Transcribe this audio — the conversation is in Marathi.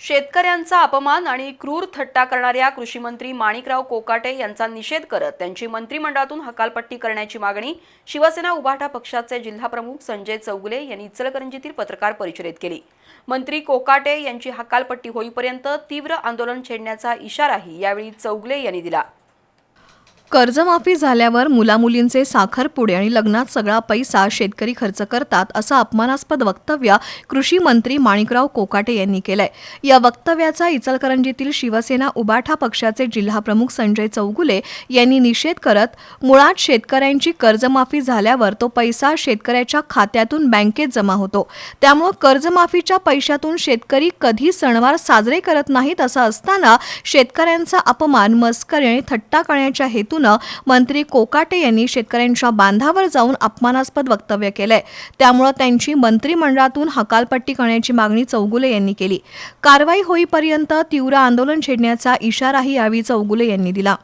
शेतकऱ्यांचा अपमान आणि क्रूर थट्टा करणाऱ्या कृषीमंत्री माणिकराव कोकाटे यांचा निषेध करत त्यांची मंत्रिमंडळातून हकालपट्टी करण्याची मागणी शिवसेना उभाटा पक्षाचे जिल्हाप्रमुख संजय चौगुले यांनी इचलकरंजीतील पत्रकार परिषदेत केली. मंत्री कोकाटे यांची हकालपट्टी होईपर्यंत तीव्र आंदोलन छेडण्याचा इशाराही यावेळी चौगुले यांनी दिला. कर्जमाफी झाल्यावर मुलामुलींचे साखरपुडे आणि लग्नात सगळा पैसा शेतकरी खर्च करतात असं अपमानास्पद वक्तव्य कृषी मंत्री माणिकराव कोकाटे यांनी केलंय. या वक्तव्याचा इचलकरंजीतील शिवसेना उबाठा पक्षाचे जिल्हाप्रमुख संजय चौगुले यांनी निषेध करत मुळात शेतकऱ्यांची कर्जमाफी झाल्यावर तो पैसा शेतकऱ्याच्या खात्यातून बँकेत जमा होतो. त्यामुळं कर्जमाफीच्या पैशातून शेतकरी कधी सणवार साजरे करत नाहीत असं असताना शेतकऱ्यांचा अपमान मस्करी आणि थट्टा करण्याच्या हेतून मंत्री कोकाटे यांनी शेतकऱ्यांच्या बांधावर जाऊन अपमानास्पद वक्तव्य केलंय. त्यामुळं त्यांची मंत्रिमंडळातून हकालपट्टी करण्याची मागणी चौगुले यांनी केली. कारवाई होईपर्यंत तीव्र आंदोलन छेडण्याचा इशाराही यावेळी चौगुले यांनी दिला.